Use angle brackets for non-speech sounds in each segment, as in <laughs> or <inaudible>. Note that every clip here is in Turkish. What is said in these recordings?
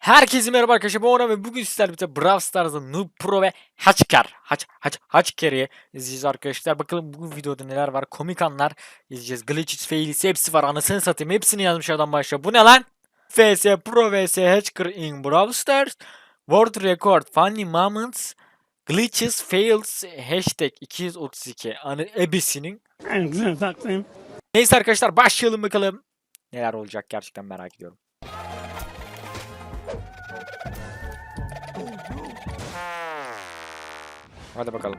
Herkese merhaba arkadaşlar. Ben Orhan ve bugün sizlerle birlikte Brawl Stars'da Noob Pro ve Haçker. Haç, haç, Haçker'i izleyeceğiz arkadaşlar. Bakalım bugün videoda neler var. Komik anlar izleyeceğiz. Glitches, fails hepsi var. Anasını satayım. Hepsini yazmış adam başta. Bu ne lan? FS Pro vs Haçker in Brawl Stars. World Record Funny Moments. Glitches, fails, hashtag 232. Anı ebesinin. Neyse arkadaşlar başlayalım bakalım. Neler olacak gerçekten merak ediyorum. Hadi bakalım.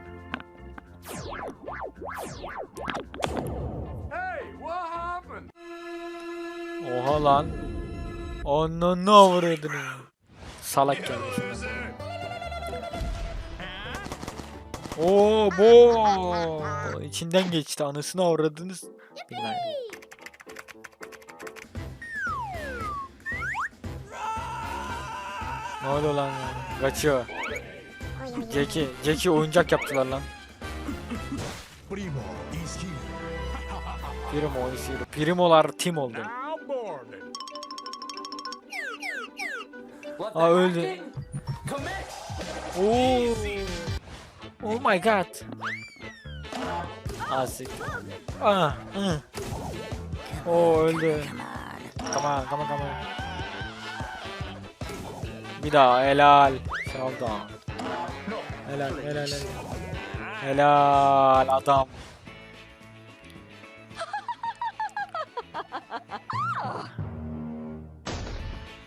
Oha lan. Onu ne avradını. Salak gelmiş. Oo bu içinden geçti anasını avradınız. Bilmem. Ne oluyor lan? Kaçıyor. Jack'i, Jack'i oyuncak yaptılar lan. Primo is here. Primo is here. Primolar tim oldu. Aa öldü. Oo. Oh my god. Ah, Asik. Aa. Ah, ah. Hı. Oo öldü. Tamam tamam tamam. Bir daha helal. Şaldan. Helal, helal, helal. Helal adam.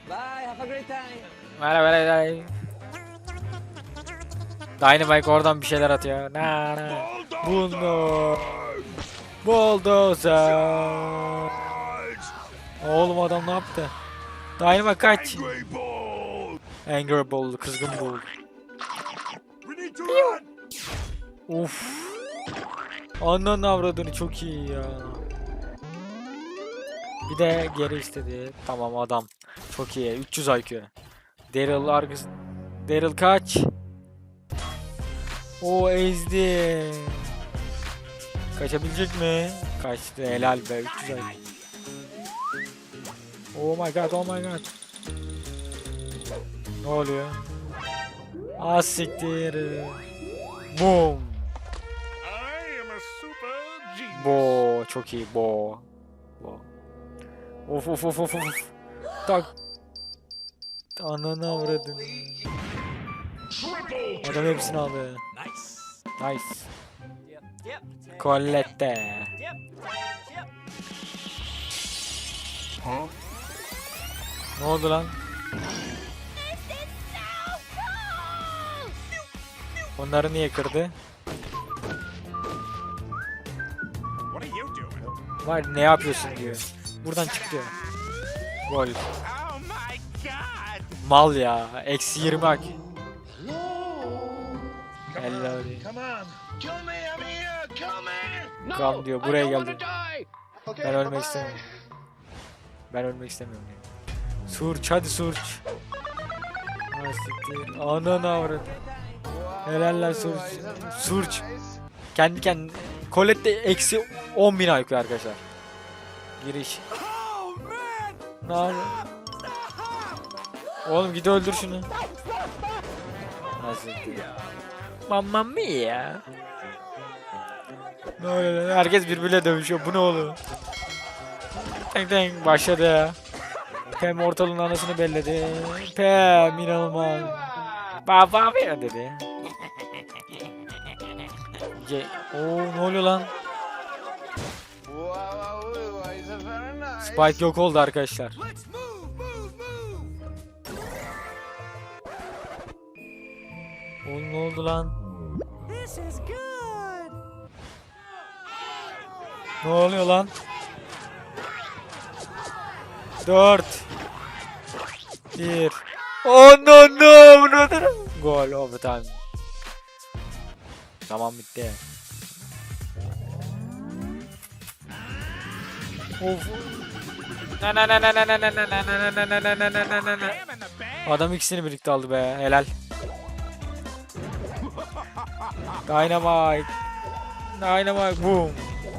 Bye, have a great time. Ver ver. Dynamite oradan bir şeyler atıyor. Na na. Bunu. Bulldozer. Oğlum adam ne yaptı? Dynamite kaç. Angry Ball, kızgın ball. Run. Uf. Ananın avradını çok iyi ya. Bir de geri istedi. Tamam adam. Çok iyi. 300 IQ. Daryl Argus. Daryl kaç? O ezdi. Kaçabilecek mi? Kaçtı. Helal be. 300 IQ. Oh my god. Oh my god. Ne oluyor? Az siktir. Boom. I am a super genius. Bo çok iyi bo. Bo. Of of of of of. Tak. Ananı avradım. Adam hepsini aldı. Nice. Nice. Huh? Ne oldu lan? Onları niye kırdı? What are you doing? Var ne yapıyorsun diyor. Buradan çık diyor. Gol. Oh my god. Mal ya. Eksi 20 hak. Helal. Kan diyor buraya geldi. Ben ölmek istemiyorum. Ben ölmek istemiyorum diyor. Surç hadi surç. Ananı avradı. Helal lan surç. Surç. Kendi kendine. Colette eksi 10 bin IQ arkadaşlar. Giriş. Ne? Oğlum git öldür şunu. Nasıl Mamma mia. Ne oluyor? Herkes birbiriyle dövüşüyor. Bu ne oluyor? Teng teng başladı ya. Pem ortalığın anasını belledi. Pem inanılmaz. Baba dedi. Ce Oo ne oluyor lan? Spike yok oldu arkadaşlar. Oğlum ne oldu lan? Ne oluyor lan? 4 1 Oh no no Gol overtime Tamam bitti Of Na na na na na na na na na na na na na na na na na na I'm in the bag. Adam ikisini birlikte aldı be helal Dynamite Dynamite boom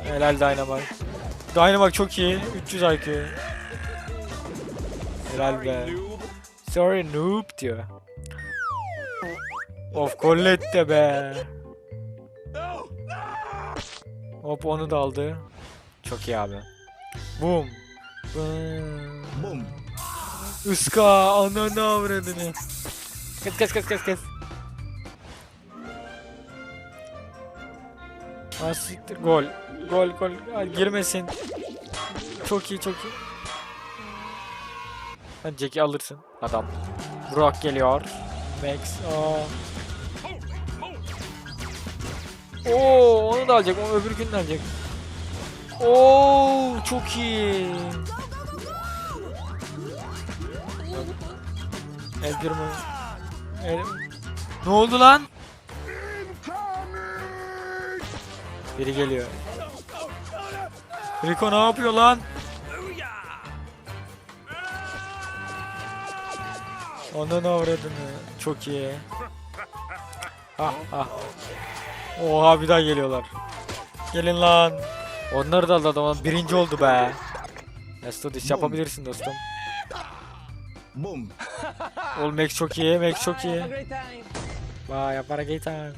Helal Dynamite Dynamite çok iyi 300 IQ Helal be Sorry noob diyor. Of Colette be. Hop onu da aldı. Çok iyi abi. Boom. Boom. Boom. Iska ananı avradını. Kes kes kes kes kes. Ha siktir gol. Gol gol. Ay, girmesin. Çok iyi çok iyi. Hadi Jack'i alırsın adam. Brock geliyor. Max. Aa. Oo, onu da alacak. Onu öbür gün de alacak. Oo, çok iyi. El mi? El... Ne oldu lan? Biri geliyor. Rico ne yapıyor lan? Onun avradını. Çok iyi. Ah ah. Oha bir daha geliyorlar. Gelin lan. Onları da aldı adam. Birinci oldu be. This. Yapabilirsin dostum. Boom. Oğlum Max çok iyi. Max çok iyi. Vay yapar gay time.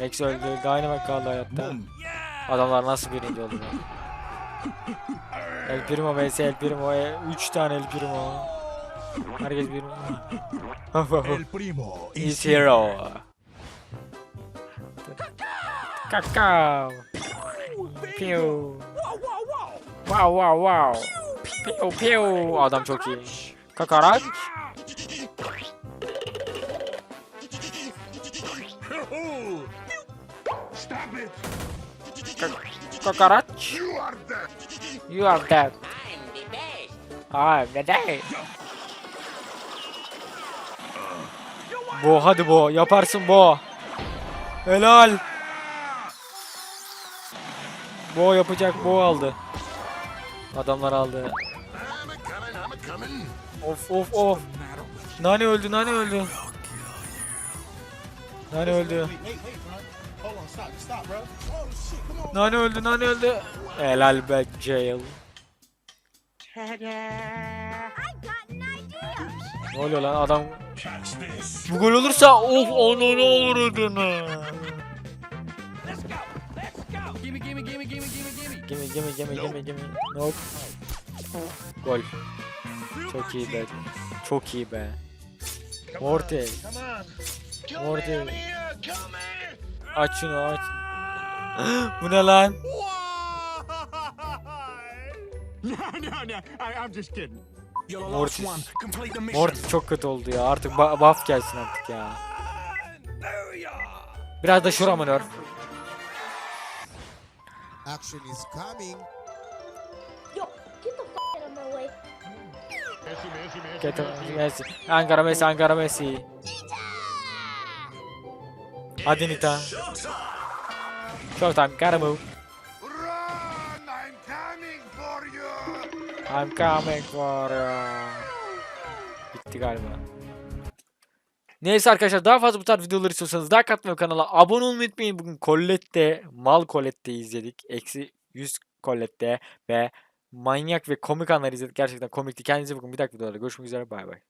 Max öldü. Dynamite kaldı hayatta. Adamlar nasıl birinci oldu ya? El Primo vs El Primo. 3 tane El Primo. Herkes bir. <laughs> El primo Is hero. Kakao. Pew. Wow wow wow. Pew pew. Adam çok iyi. Kakarak. Kakarak. You are dead. Dead. I'm the day. Bo hadi Bo yaparsın Bo. Helal. Bo yapacak Bo aldı. Adamlar aldı. Of of of. Nani öldü Nani öldü. Nani öldü. Nani öldü Nani öldü. Helal be jail. Ne oluyor lan adam. Bu gol olursa of onu ne olur ödünü. Gimme. Gimme gimme gimme gimme. Nope. Gol. Çok iyi be. Çok iyi be. Morty. me. Aç şunu aç. <gasps> Bu ne lan? Mission. Mortis çok kötü oldu ya. Artık ba- buff gelsin artık ya. Biraz da şura mı nerf? Action is coming. Yo, get the f out of my way. Messi, Messi, Messi, Get Messi. Messi. Ankara Messi, Ankara Messi. Hadi Nita. Showtime, gotta move. Run! I'm coming for you. I'm coming for uh, you. Bitti galiba. Neyse arkadaşlar daha fazla bu tarz videolar istiyorsanız like atmayı ve kanala abone olmayı unutmayın. Bugün Colette, Mal Colette izledik. Eksi 100 Colette ve manyak ve komik anlar izledik. Gerçekten komikti. Kendinize bakın. Bir dahaki videolarda görüşmek üzere. Bay bay.